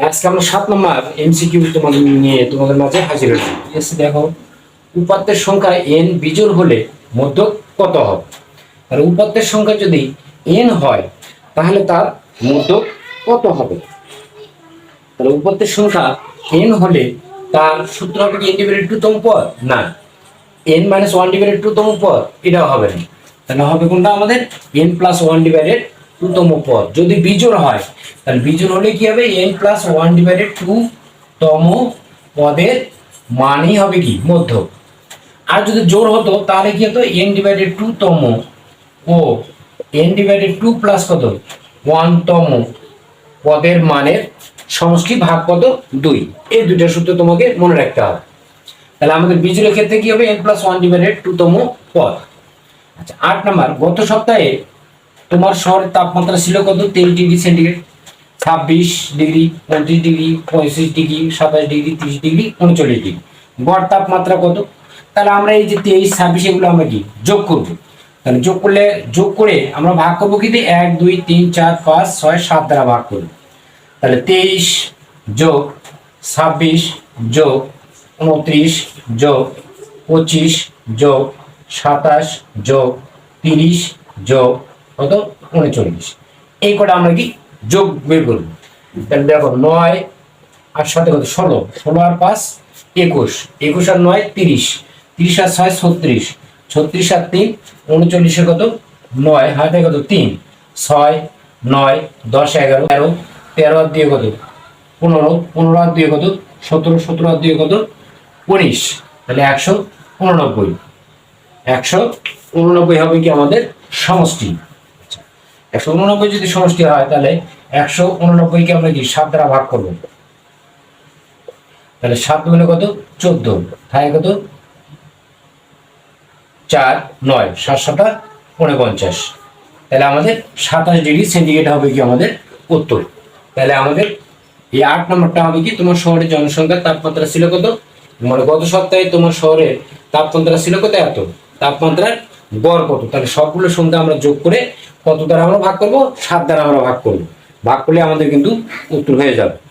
আজকে আমরা সাত নম্বর এমসিকিউ তোমাদের নিয়ে তোমাদের মাঝে হাজির হয়েছি। ঠিক আছে, দেখো, উপাত্তের সংখ্যা এন বিজোড় হলে মধ্য কত হবে? আর উপাত্তের সংখ্যা যদি এন হয়, তাহলে তার মধ্য কত হবে? তাহলে উপাত্তের সংখ্যা এন হলে তার সূত্র হবে কি এন ডিভাইডেড টু তম পদ না। N minus one divided by two পদ এটাও হবে না। তাহলে হবে কোনটা? আমাদের N plus one divided by two পদ। যদি বিজোড় হয়, তাহলে বিজোড় হলে কি হবে? N plus one divided by two পদের মানই হবে কি? মধ্য আর যদি জোর হতো, তাহলে কি হতো? এন ডিভাইডেড টু তম ও এন ডিভাইডেড টু প্লাস কত? ওয়ান তম পদের মানের সমষ্টি ভাগ কত? দুই। এই দুইটা সূত্র তোমাকে মনে রাখতে হবে। তাহলে আমাদের বিজুলের ক্ষেত্রে কি হবে? N plus one divided by two পদ। আচ্ছা আট নাম্বার। গত সপ্তাহে তোমার শহরের তাপমাত্রা ছিল কত? তেইশ ডিগ্রি সেন্টিগ্রেড। ছাব্বিশ ডিগ্রি, পঁয়ত্রিশ ডিগ্রি পঁয়ত্রিশ ডিগ্রি, সাতাশ ডিগ্রি, তিরিশ ডিগ্রি, উনচল্লিশ ডিগ্রি। গড় তাপমাত্রা কত? তাহলে আমরা এই যে তেইশ, ছাব্বিশ, এগুলো আমরা কি? যোগ করব। তাহলে যোগ করলে, যোগ করে আমরা ভাগ করব কি দিয়ে? এক, দুই, তিন, চার, পাঁচ, ছয়, সাত দ্বারা ভাগ করব। তাহলে তেইশ যোগ ছাব্বিশ যোগ উনত্রিশ যোগ পঁচিশ যোগ সাতাশ যোগ তিরিশ যোগ কত উনচল্লিশ এই কটা আমরা কি যোগ বের করব? তাহলে দেখো নয় আর সাথে কত? ষোলো। ষোলো আর পাঁচ, একুশ। একুশ আর নয়, তিরিশ। তিরিশ আর ছয়, ছত্রিশ। ছত্রিশ আর তিন উনচল্লিশে কত? নয়। হাতে কত তিন। ছয়, নয়, দশ, এগারো, তেরো। তেরো আর দিয়ে কত? পনেরো। পনেরো আর দিয়ে কত? সতেরো। সতেরো আর দিয়ে কত? উনিশ। তাহলে একশো উননব্বই। একশো উননব্বই হবে কি আমাদের সমষ্টি। একশো উননব্বই যদি সমষ্টি হয়, তাহলে একশো উননব্বইকে আমরা কি সাত দ্বারা ভাগ করব? তাহলে সাত গুণে কত? চোদ্দ। থাকে কত? চার, নয়, সাত সাতা উনপঞ্চাশ তাহলে আমাদের সাতাশ ডিগ্রি সেন্টিগ্রেড হবে কি আমাদের উত্তর? তাহলে আমাদের এই আট নম্বরটা হবে কি? তোমার শহরের জনসংখ্যার তাপমাত্রা ছিল কত? মানে গত সপ্তাহে তোমার শহরে তাপমাত্রা ছিল কত এত? তাপমাত্রার গড় কত? তাহলে সবগুলো সংখ্যা আমরা যোগ করে কত দ্বারা আমরা ভাগ করব? সাত দ্বারা আমরা ভাগ করব। ভাগ করলে আমাদের কিন্তু উত্তর হয়ে যাবে।